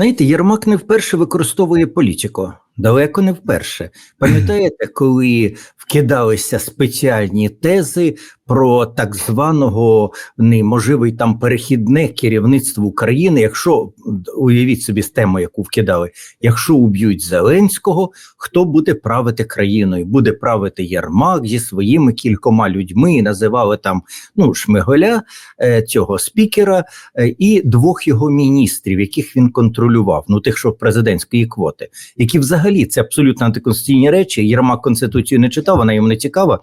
Знаєте, Єрмак не вперше використовує політику. Далеко не вперше. Пам'ятаєте, коли вкидалися спеціальні тези про так званого неможливий там перехідне керівництво України? Якщо уявіть собі з тему, яку вкидали, якщо уб'ють Зеленського, хто буде правити країною? Буде правити Єрмак зі своїми кількома людьми, називали там ну Шмиголя, е, цього спікера е, і двох його міністрів, яких він контролював, ну тих, що президентської квоти, які взагалі це абсолютно антиконституційні речі. Єрмак конституцію не читав, вона йому не цікава,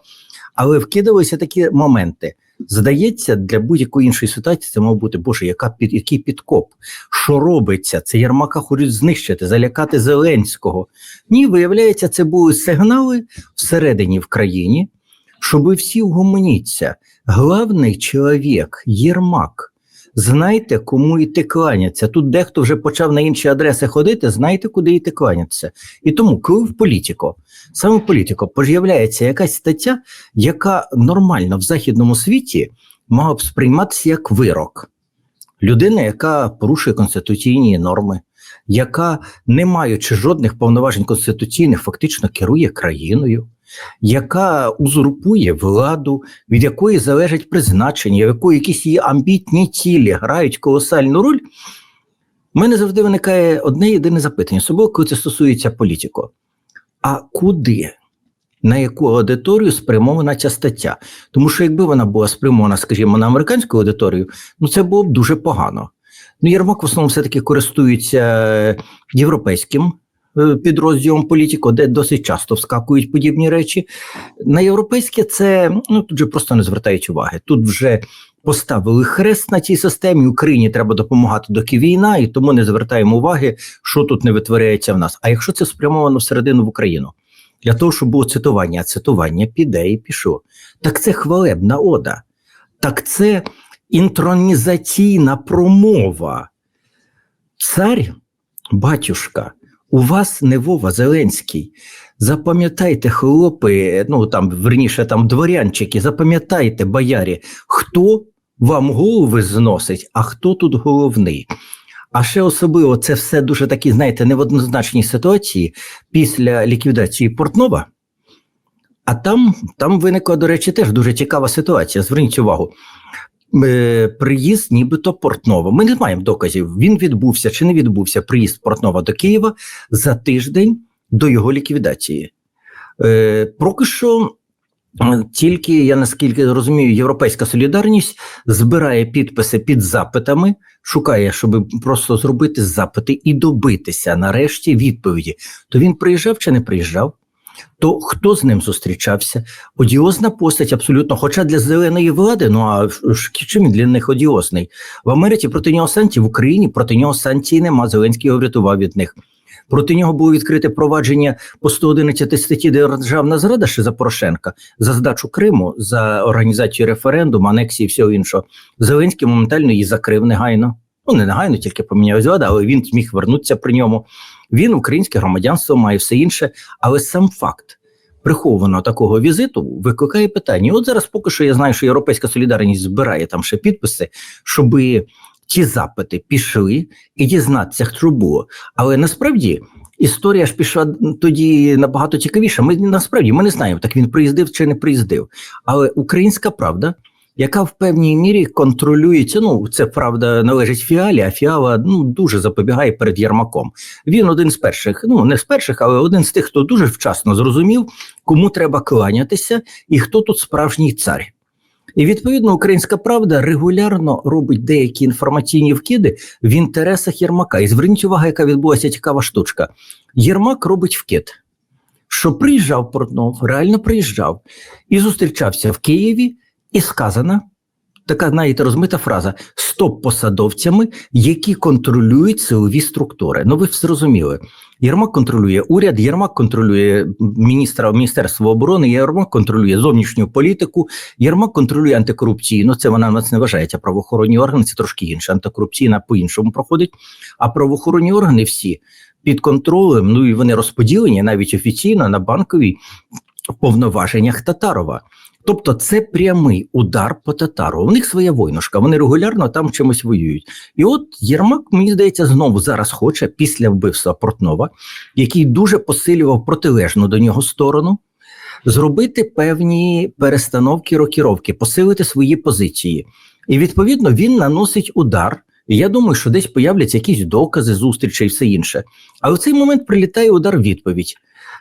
але вкидалися такі моменти. Здається, для будь-якої іншої ситуації це мав бути Боже, яка під який підкоп? Що робиться? Це Єрмака хочуть знищити, залякати Зеленського. Ні, виявляється, це були сигнали всередині в країні, щоб всі вгомоніться. Главний чоловік Єрмак. Знайте, кому йти кланяться. Тут дехто вже почав на інші адреси ходити, знайте, куди йти кланяться. І тому, коли в політико, саме в політико, з'являється якась стаття, яка нормально в західному світі мала б сприйматися як вирок. Людина, яка порушує конституційні норми, яка, не маючи жодних повноважень конституційних, фактично керує країною яка узурпує владу, від якої залежить призначення, в якої якісь її амбітні цілі грають колосальну роль. У мене завжди виникає одне єдине запитання собою, коли це стосується політико. А куди? На яку аудиторію спрямована ця стаття? Тому що якби вона була спрямована, скажімо, на американську аудиторію, ну це було б дуже погано. Ну, Єрмак в основному все-таки користується європейським Е, підрозділом політико, де досить часто вскакують подібні речі. На європейське це ну тут же просто не звертають уваги. Тут вже поставили хрест на цій системі. Україні треба допомагати, доки війна, і тому не звертаємо уваги, що тут не витворяється в нас. А якщо це спрямовано всередину в Україну? Для того, щоб було цитування, а цитування піде і пішло. Так це хвалебна ода, так це інтронізаційна промова. Цар, батюшка, у вас не Вова Зеленський. Запам'ятайте, хлопи, ну там верніше там дворянчики, запам'ятайте, боярі, хто вам голови зносить, а хто тут головний. А ще особливо це все дуже такі, знаєте, не в однозначній ситуації після ліквідації Портнова. А там там виникла, до речі, теж дуже цікава ситуація. Зверніть увагу. Е, приїзд, нібито Портнова. Ми не маємо доказів. Він відбувся чи не відбувся приїзд Портнова до Києва за тиждень до його ліквідації. Е, Поки що. Е, тільки я наскільки розумію, європейська солідарність збирає підписи під запитами, шукає, щоб просто зробити запити і добитися нарешті відповіді. То він приїжджав чи не приїжджав? То хто з ним зустрічався? Одіозна постать абсолютно. Хоча для зеленої влади, ну а чим він для них одіозний? В Америці проти нього санкцій, в Україні проти нього санкцій нема. Зеленський його врятував від них. Проти нього було відкрите провадження по 111 статті державна зрада ще за Порошенка за здачу Криму, за організацію референдуму, анексії і всього іншого. Зеленський моментально її закрив негайно. Ну не негайно, тільки поміняв влада, але він зміг вернутися при ньому. Він українське громадянство має все інше, але сам факт прихованого такого візиту викликає питання. От зараз, поки що я знаю, що Європейська солідарність збирає там ще підписи, щоби ті запити пішли і дізнатися, що було. Але насправді. Історія ж пішла тоді набагато цікавіше. Ми насправді ми не знаємо, так він приїздив чи не приїздив. Але українська правда яка в певній мірі контролюється. Ну, це правда належить фіалі, а фіала ну дуже запобігає перед Єрмаком. Він один з перших, ну не з перших, але один з тих, хто дуже вчасно зрозумів, кому треба кланятися і хто тут справжній цар. І відповідно українська правда регулярно робить деякі інформаційні вкиди в інтересах Єрмака. І зверніть увагу, яка відбулася цікава штучка. Єрмак робить вкид, що приїжджав Портнов, реально приїжджав і зустрічався в Києві і сказана така, знаєте, розмита фраза стоп посадовцями, які контролюють силові структури. Ну, ви зрозуміли. Єрмак контролює уряд, Єрмак контролює міністра Міністерства оборони, Єрмак контролює зовнішню політику, Єрмак контролює антикорупційну. Це вона нас не вважається правоохоронні органи, це трошки інше. Антикорупційна по-іншому проходить. А правоохоронні органи всі під контролем, ну і вони розподілені навіть офіційно на банковій повноваженнях Татарова. Тобто це прямий удар по татару. У них своя войнушка, вони регулярно там чимось воюють. І от Єрмак, мені здається, знову зараз хоче після вбивства Портнова, який дуже посилював протилежну до нього сторону, зробити певні перестановки рокіровки, посилити свої позиції. І відповідно він наносить удар. І я думаю, що десь появляться якісь докази, зустрічі і все інше. Але в цей момент прилітає удар відповідь.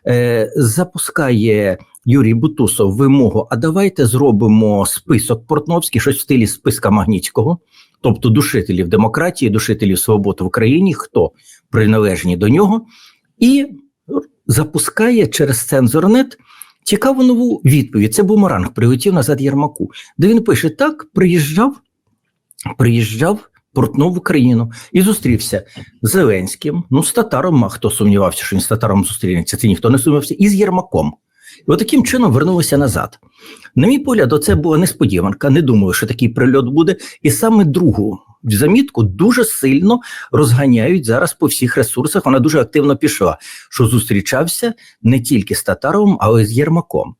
Е, Запускає Юрій Бутусов вимогу: а давайте зробимо список Портновський, щось в стилі списка Магнітського, тобто душителів демократії, душителів свободи в Україні, хто приналежні до нього, і запускає через цензорнет цікаву нову відповідь. Це бумеранг, прилетів назад Єрмаку, де він пише: так, приїжджав, приїжджав. Портнов в Україну і зустрівся з Зеленським, ну з татаром, а хто сумнівався, що він з татаром зустрінеться, це ніхто не сумнівався, і з Єрмаком. І от таким чином вернулися назад. На мій погляд, оце була несподіванка. Не думаю, що такий прильот буде. І саме другу замітку дуже сильно розганяють зараз по всіх ресурсах. Вона дуже активно пішла, що зустрічався не тільки з татаром, але й з Єрмаком.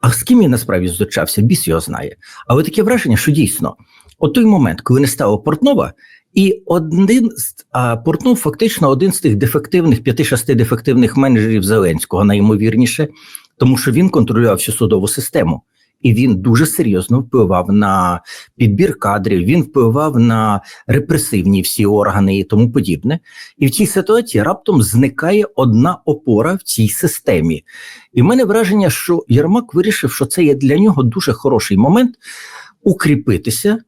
А з ким він насправді зустрічався, біс його знає. Але таке враження, що дійсно, от той момент, коли не стало Портнова, і один а Портнов фактично один з тих дефективних, п'яти-шести дефективних менеджерів Зеленського, найімовірніше, тому що він контролював всю судову систему. І він дуже серйозно впливав на підбір кадрів, він впливав на репресивні всі органи і тому подібне. І в цій ситуації раптом зникає одна опора в цій системі. І в мене враження, що Єрмак вирішив, що це є для нього дуже хороший момент укріпитися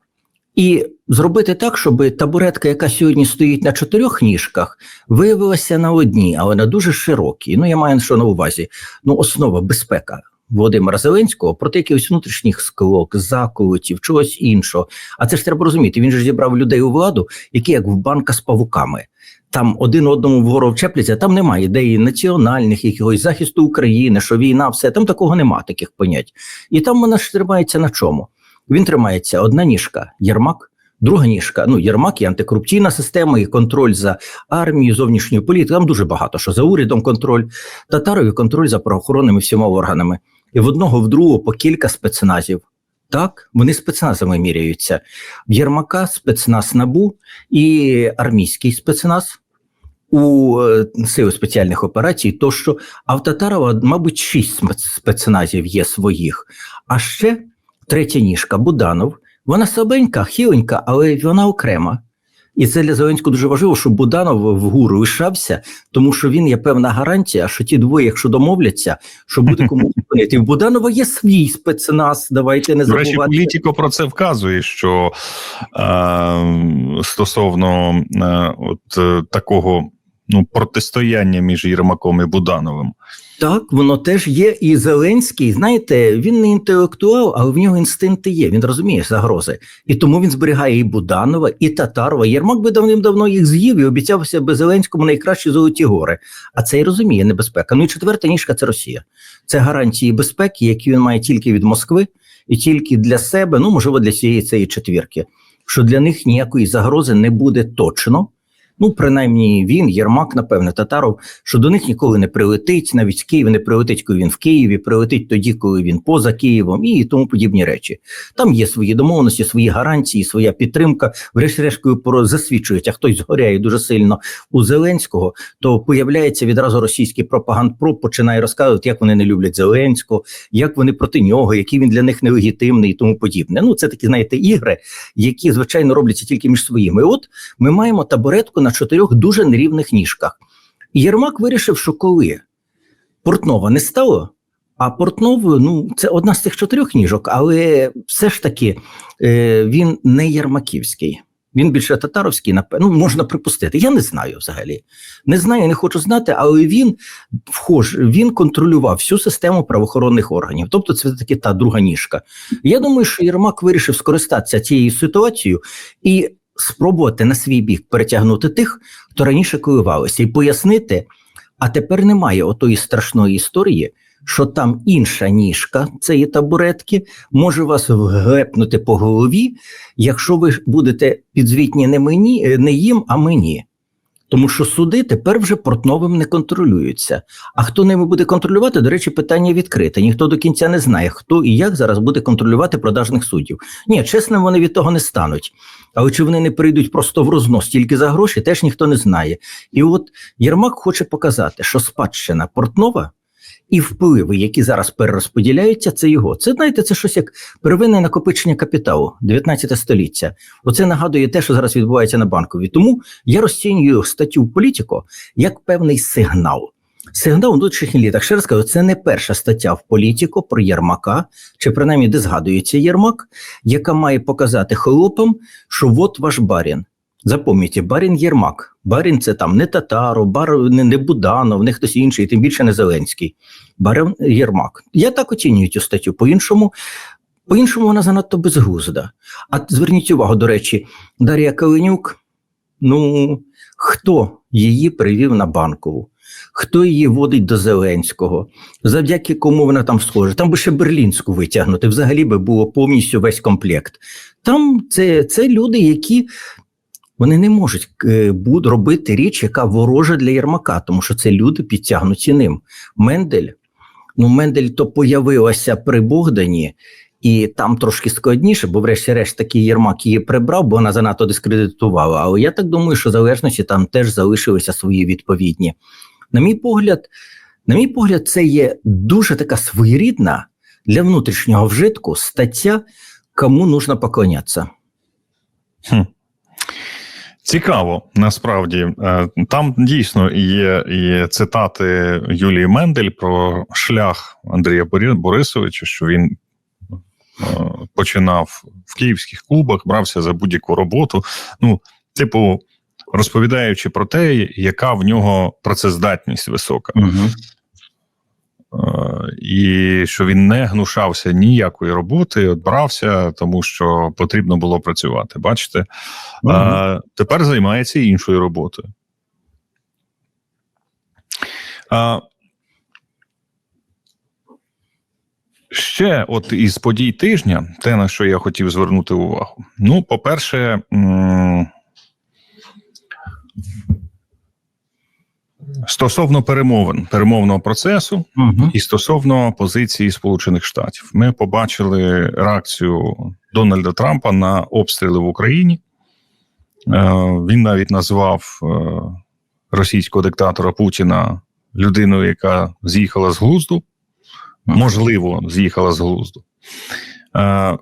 і зробити так, щоб табуретка, яка сьогодні стоїть на чотирьох ніжках, виявилася на одній, але на дуже широкій. Ну я маю що на увазі. Ну, основа безпека. Володимира Зеленського проти якихось внутрішніх склок, заколотів, чогось іншого. А це ж треба розуміти. Він же зібрав людей у владу, які як в банка з павуками. Там один одному вгору вчепляться, там немає ідеї національних, якогось захисту України, що війна, все там такого нема, таких понять. І там вона ж тримається на чому? Він тримається одна ніжка Єрмак, друга ніжка. Ну, Єрмак і антикорупційна система, і контроль за армією, зовнішньою політикою. Там дуже багато що за урядом контроль, татарові контроль за правоохоронними всіма органами. І в одного в другого по кілька спецназів. Так, вони спецназами міряються. В Єрмака спецназ набу і армійський спецназ у е, сили спеціальних операцій, тощо а в Татарова, мабуть, шість спецназів є своїх. А ще третя ніжка Буданов. Вона слабенька, хіленька, але вона окрема. І це для Зеленського дуже важливо, щоб Буданов вгору лишався, тому що він є певна гарантія, що ті двоє, якщо домовляться, що буде кому зупинити. В Буданова є свій спецназ. Давайте не забувати. До речі, політико про це вказує, що е, стосовно е, от е, такого ну протистояння між Єрмаком і Будановим. Так, воно теж є. І Зеленський, знаєте, він не інтелектуал, але в нього інстинкти є. Він розуміє загрози. І тому він зберігає і Буданова, і Татарова. Єрмак би давним-давно їх з'їв і обіцявся би Зеленському найкращі золоті гори. А це і розуміє небезпека. Ну і четверта ніжка це Росія. Це гарантії безпеки, які він має тільки від Москви і тільки для себе, ну можливо, для цієї цієї четвірки. Що для них ніякої загрози не буде точно. Ну, принаймні він, Єрмак, напевне, татаров, що до них ніколи не прилетить, навіть з Києва не прилетить, коли він в Києві, прилетить тоді, коли він поза Києвом, і тому подібні речі. Там є свої домовленості, свої гарантії, своя підтримка. Врешті-решт, коли засвідчують, хтось згоряє дуже сильно у Зеленського, то появляється відразу російський пропагандпро, починає розказувати, як вони не люблять Зеленського, як вони проти нього, який він для них нелегітимний і тому подібне. Ну, це такі, знаєте, ігри, які звичайно робляться тільки між своїми. От ми маємо табуретку на чотирьох дуже нерівних ніжках. Єрмак вирішив, що коли Портнова не стало, а Портнов ну, це одна з цих чотирьох ніжок, але все ж таки е, він не Єрмаківський. Він більше татаровський, напевно, ну, можна припустити. Я не знаю взагалі. Не знаю, не хочу знати, але він вхож, він контролював всю систему правоохоронних органів. Тобто, це таки та друга ніжка. Я думаю, що Єрмак вирішив скористатися цією ситуацією і спробувати на свій бік перетягнути тих, хто раніше коливалися, і пояснити, а тепер немає отої страшної історії, що там інша ніжка цієї табуретки може вас вгепнути по голові, якщо ви будете підзвітні не мені, не їм, а мені. Тому що суди тепер вже Портновим не контролюються. А хто ними буде контролювати, до речі, питання відкрите. Ніхто до кінця не знає, хто і як зараз буде контролювати продажних суддів. Ні, чесно, вони від того не стануть. Але чи вони не прийдуть просто в рознос тільки за гроші, теж ніхто не знає. І от Єрмак хоче показати, що спадщина Портнова і впливи, які зараз перерозподіляються, це його. Це знаєте, це щось як первинне накопичення капіталу 19 століття. Оце нагадує те, що зараз відбувається на банковій. Тому я розцінюю статтю політико як певний сигнал. Сигнал у внутрішніх літах. Ще раз кажу, це не перша стаття в політико про Єрмака, чи принаймні де згадується Єрмак, яка має показати хлопам, що от ваш барін. Запам'ятайте, барін Єрмак. Барін це там не Татаров, бар, не, Буданов, не хтось інший, тим більше не Зеленський. Барін Єрмак. Я так оцінюю цю статтю. По-іншому, по-іншому вона занадто безглузда. А зверніть увагу, до речі, Дар'я Калинюк, ну хто її привів на банкову? Хто її водить до Зеленського? Завдяки кому вона там схожа? Там би ще Берлінську витягнути. Взагалі би було повністю весь комплект. Там це, це люди, які вони не можуть е, робити річ, яка ворожа для Єрмака, тому що це люди підтягнуті ним. Мендель, ну Мендель то появилася при Богдані, і там трошки складніше, бо, врешті-решт, такий Єрмак її прибрав, бо вона занадто дискредитувала. Але я так думаю, що залежності там теж залишилися свої відповідні. На мій погляд, на мій погляд, це є дуже така своєрідна для внутрішнього вжитку стаття, кому нужно поклонятися. Хм. Цікаво, насправді Е, там дійсно є, є цитати Юлії Мендель про шлях Андрія Борисовича, що він е, починав в київських клубах, брався за будь-яку роботу. Ну, типу, розповідаючи про те, яка в нього працездатність висока. Угу. Е, і що він не гнушався ніякої роботи, от брався, тому що потрібно було працювати. Бачите, а, тепер займається іншою роботою. А, ще, от із подій тижня, те, на що я хотів звернути увагу. Ну, по-перше, стосовно перемовин, перемовного процесу, Угу. і стосовно позиції Сполучених Штатів, ми побачили реакцію Дональда Трампа на обстріли в Україні. Е, Він навіть назвав е, російського диктатора Путіна людиною, яка з'їхала з глузду, можливо, з'їхала з глузду. Е,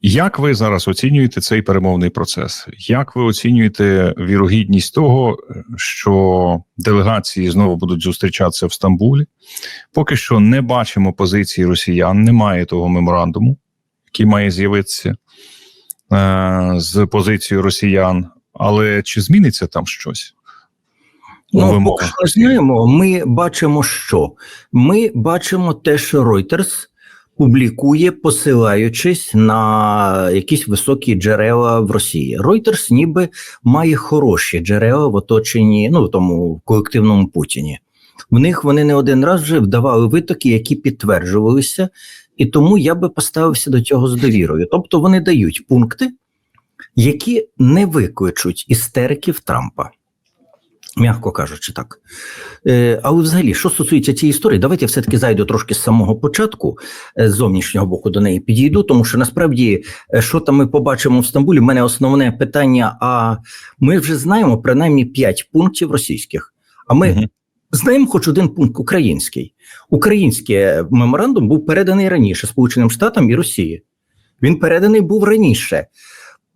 Як ви зараз оцінюєте цей перемовний процес? Як ви оцінюєте вірогідність того, що делегації знову будуть зустрічатися в Стамбулі? Поки що не бачимо позиції росіян, немає того меморандуму, який має з'явитися е, з позицією росіян. Але чи зміниться там щось? Ну, що знаємо. Ми бачимо, що ми бачимо те, що Reuters публікує, посилаючись на якісь високі джерела в Росії. Reuters ніби має хороші джерела в оточенні, ну в тому колективному Путіні. В них вони не один раз вже вдавали витоки, які підтверджувалися, і тому я би поставився до цього з довірою. Тобто вони дають пункти, які не викличуть істериків Трампа. М'яко кажучи, так. Е, але взагалі, що стосується цієї історії, давайте я все-таки зайду трошки з самого початку, е, з зовнішнього боку до неї підійду, тому що насправді, е, що там ми побачимо в Стамбулі, в мене основне питання: а ми вже знаємо принаймні 5 пунктів російських. А ми Мгм. знаємо хоч один пункт український. Український меморандум був переданий раніше Сполученим Штатам і Росії. Він переданий був раніше.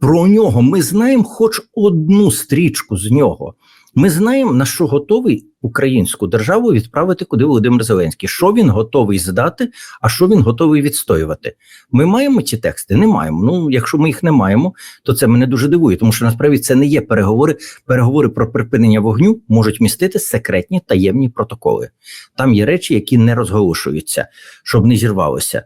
Про нього ми знаємо хоч одну стрічку з нього. Ми знаємо, на що готовий українську державу відправити куди Володимир Зеленський, що він готовий здати, а що він готовий відстоювати. Ми маємо ці тексти? Не маємо. Ну, якщо ми їх не маємо, то це мене дуже дивує, тому що насправді це не є переговори. Переговори про припинення вогню можуть містити секретні таємні протоколи. Там є речі, які не розголошуються, щоб не зірвалося.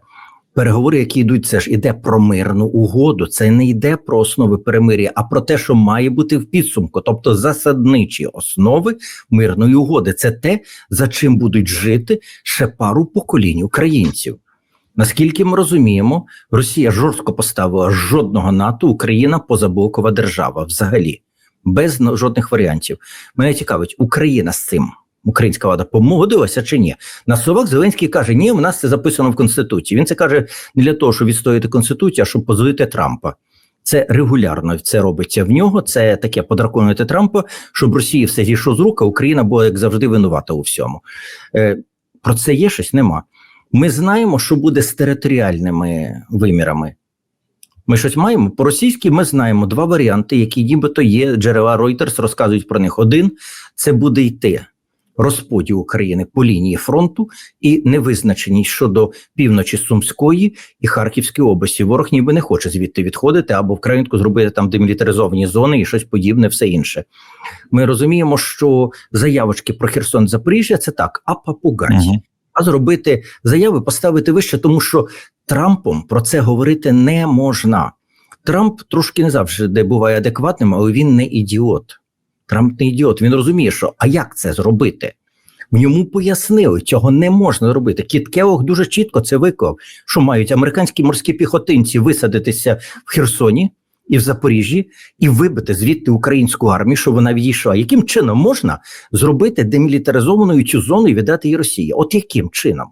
Переговори, які йдуть, це ж іде про мирну угоду. Це не йде про основи перемир'я, а про те, що має бути в підсумку, тобто засадничі основи мирної угоди. Це те, за чим будуть жити ще пару поколінь українців. Наскільки ми розуміємо, Росія жорстко поставила жодного НАТО, Україна позаблокова держава взагалі. без жодних варіантів. Мене цікавить, Україна з цим. Українська влада погодилася чи ні? На словах Зеленський каже: ні, в нас це записано в Конституції. Він це каже не для того, щоб відстояти Конституцію, а щоб позовити Трампа. Це регулярно це робиться в нього. Це таке подраконувати Трампа, щоб Росії все зійшло з рук, а Україна була як завжди винувата у всьому. Е, про це є щось? Нема. Ми знаємо, що буде з територіальними вимірами. Ми щось маємо по російськи. Ми знаємо два варіанти, які нібито є. Джерела Reuters розказують про них. Один це буде йти розподіл України по лінії фронту і невизначеність щодо півночі Сумської і Харківської області. Ворог ніби не хоче звідти відходити або в країнку зробити там демілітаризовані зони і щось подібне, все інше. Ми розуміємо, що заявочки про Херсон Запоріжжя це так, а папугаті. Мгм. А зробити заяви, поставити вище, тому що Трампом про це говорити не можна. Трамп трошки не завжди буває адекватним, але він не ідіот. Трамп не ідіот. Він розуміє, що а як це зробити? В ньому пояснили, цього не можна робити. Кіт Келлог дуже чітко це виклав, що мають американські морські піхотинці висадитися в Херсоні і в Запоріжжі і вибити звідти українську армію, щоб вона відійшла. Яким чином можна зробити демілітаризованою цю зону і віддати її Росії? От яким чином?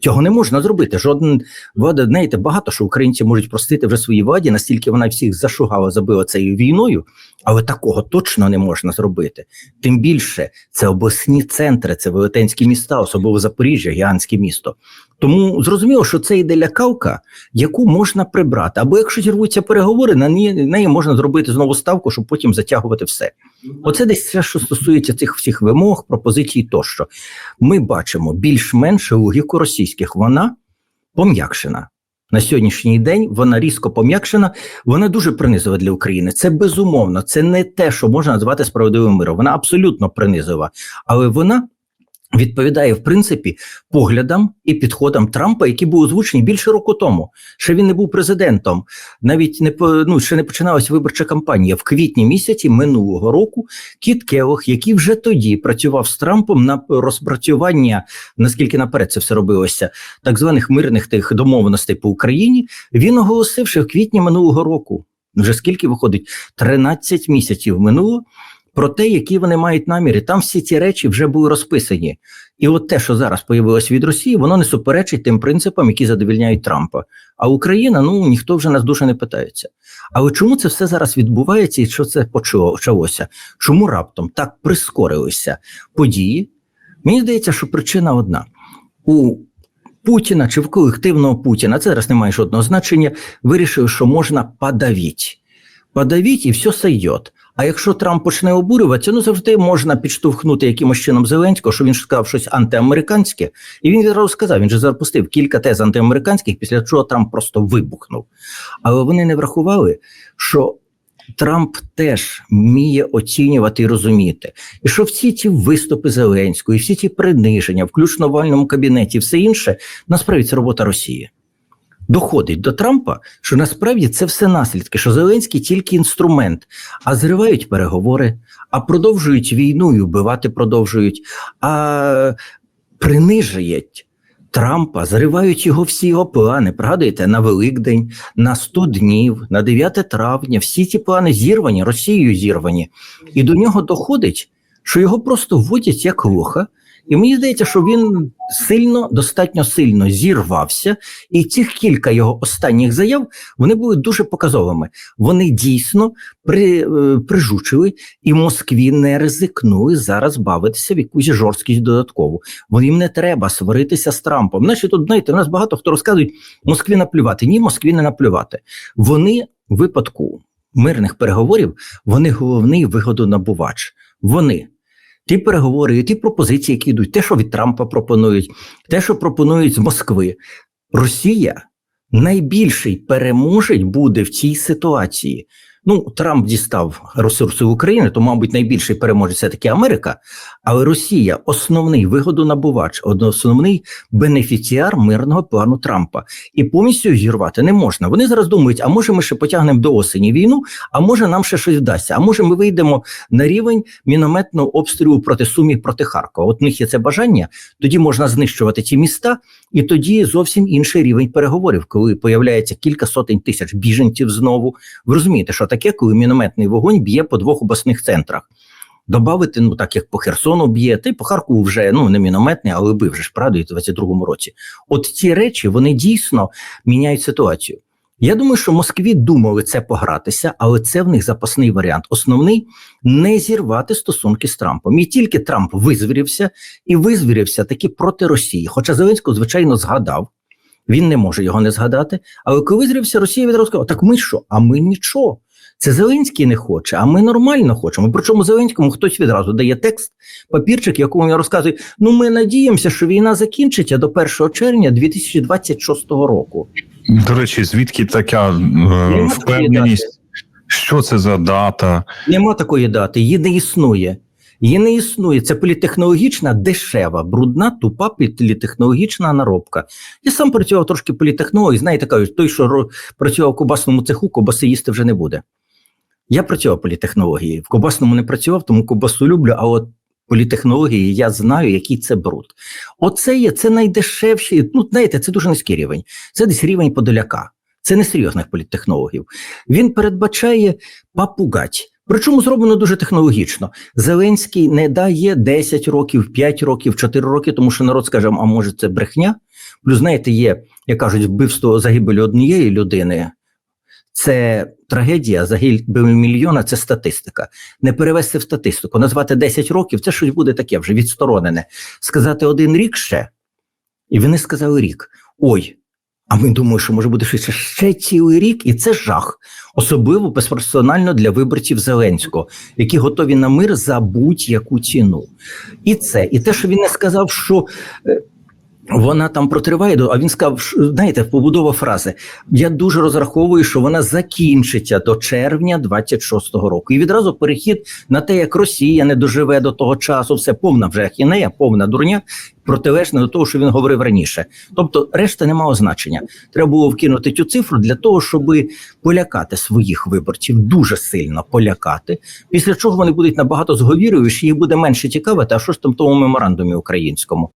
Цього не можна зробити. Жоден влада, знаєте, багато що українці можуть простити вже своїй владі, настільки вона всіх зашугала, забила цією війною, але такого точно не можна зробити. Тим більше це обласні центри, це велетенські міста, особливо Запоріжжя, гігантське місто. Тому зрозуміло, що це йде лякавка, яку можна прибрати. Або якщо зірвуться переговори, на неї, неї можна зробити знову ставку, щоб потім затягувати все. Оце десь все, що стосується цих всіх вимог, пропозицій тощо. Ми бачимо більш-менш логіку російських. Вона пом'якшена. На сьогоднішній день вона різко пом'якшена, вона дуже принизова для України. Це безумовно, це не те, що можна назвати справедливим миром. Вона абсолютно принизова, але вона відповідає в принципі поглядам і підходам Трампа, які були озвучені більше року тому. Ще він не був президентом, навіть не ну, ще не починалася виборча кампанія. В квітні місяці минулого року Кіт Келлог, який вже тоді працював з Трампом на розпрацювання, наскільки наперед це все робилося, так званих мирних тих домовленостей по Україні, він оголосив, що в квітні минулого року, вже скільки виходить, 13 місяців минуло. Про те, які вони мають наміри, там всі ці речі вже були розписані. І от те, що зараз появилось від Росії, воно не суперечить тим принципам, які задовільняють Трампа. А Україна, ну ніхто вже нас дуже не питається. Але чому це все зараз відбувається і що це почалося? Чому раптом так прискорилися події? Мені здається, що причина одна: у Путіна чи в колективного Путіна, це зараз не має жодного значення, вирішили, що можна подавити. Подавіть і все сойдет. А якщо Трамп почне обурюватися, ну завжди можна підштовхнути якимось чином Зеленського, що він сказав щось антиамериканське, і він відразу сказав, він же запустив кілька тез антиамериканських, після чого Трамп просто вибухнув. Але вони не врахували, що Трамп теж вміє оцінювати і розуміти, і що всі ці виступи Зеленського, і всі ці приниження, включно в вальному кабінеті, все інше, насправді це робота Росії доходить до Трампа, що насправді це все наслідки, що Зеленський тільки інструмент, а зривають переговори, а продовжують війну і вбивати продовжують, а принижують. Трампа зривають його всі його плани. Пригадуєте, на Великдень, на 100 днів, на 9 травня. Всі ці плани зірвані, Росією зірвані. І до нього доходить, що його просто вводять як лоха. І мені здається, що він сильно, достатньо сильно зірвався, і цих кілька його останніх заяв вони були дуже показовими. Вони дійсно при, е, прижучили, і Москві не ризикнули зараз бавитися в якусь жорсткість додаткову. Їм не треба сваритися з Трампом. Наші тут знаєте, у нас багато хто розказують Москві наплювати. Ні, Москві не наплювати. Вони в випадку мирних переговорів, вони головний вигодонабувач. Вони ті переговори, ті пропозиції, які йдуть, те, що від Трампа пропонують, те, що пропонують з Москви, Росія найбільший переможець буде в цій ситуації. Ну, Трамп дістав ресурси України, то, мабуть, найбільший переможець все таки Америка. Але Росія основний вигодонабувач, основний бенефіціар мирного плану Трампа. І повністю зірвати не можна. Вони зараз думають, а може ми ще потягнемо до осені війну, а може нам ще щось вдасться, а може ми вийдемо на рівень мінометного обстрілу проти Сумі, проти Харкова. От в них є це бажання, тоді можна знищувати ці міста, і тоді зовсім інший рівень переговорів, коли появляється кілька сотень тисяч біженців знову. Ви розумієте, що таке, коли мінометний вогонь б'є по двох обласних центрах. Добавити, ну так як по Херсону б'є, та й по Харкову вже ну не мінометний, але бив вже ж правда, і в 22-му році. От ці речі вони дійсно міняють ситуацію. Я думаю, що Москві думали це погратися, але це в них запасний варіант. Основний не зірвати стосунки з Трампом. І тільки Трамп визвірився і визвірився таки проти Росії. Хоча Зеленського, звичайно, згадав. Він не може його не згадати. Але коли визвірився, Росія відразу сказала: так ми що? А ми нічого. Це Зеленський не хоче, а ми нормально хочемо. Причому Зеленському хтось відразу дає текст, папірчик, якому він розказує: ну ми надіємося, що війна закінчиться до 1 червня 2026 року. До речі, звідки така е, впевненість? Що це за дата? Нема такої дати, її не існує. Її не існує. Це політехнологічна, дешева, брудна, тупа політехнологічна наробка. Я сам працював трошки політехнолог, і знаєте, кажуть, той, що працював в кобасному цеху, кобаси їсти вже не буде. Я працював політехнології. В кобасному не працював, тому кобасу люблю, а от політехнології я знаю, який це бруд. Оце є, це найдешевші. Ну, знаєте, це дуже низький рівень. Це десь рівень подоляка. Це не серйозних політтехнологів. Він передбачає папугать. Причому зроблено дуже технологічно. Зеленський не дає 10 років, 5 років, 4 роки, тому що народ скаже, а може це брехня. Плюс, знаєте, є, як кажуть, вбивство загибелі однієї людини. Це трагедія, загибель мільйона це статистика. Не перевести в статистику, назвати 10 років це щось буде таке вже відсторонене. Сказати один рік ще, і вони сказали рік. Ой, а ми думаємо, що може бути швидше ще цілий рік, і це жах, особливо безперсонально для виборців Зеленського, які готові на мир за будь-яку ціну. І це, і те, що він не сказав, що. Вона там протриває, а він сказав, знаєте, побудова фрази. Я дуже розраховую, що вона закінчиться до червня 26-го року. І відразу перехід на те, як Росія не доживе до того часу, все повна вже ахінея, повна дурня, протилежна до того, що він говорив раніше. Тобто, решта не мало значення. Треба було вкинути цю цифру для того, щоб полякати своїх виборців, дуже сильно полякати. Після чого вони будуть набагато зговірювіші, їх буде менше цікавити, а що ж там в тому меморандумі українському.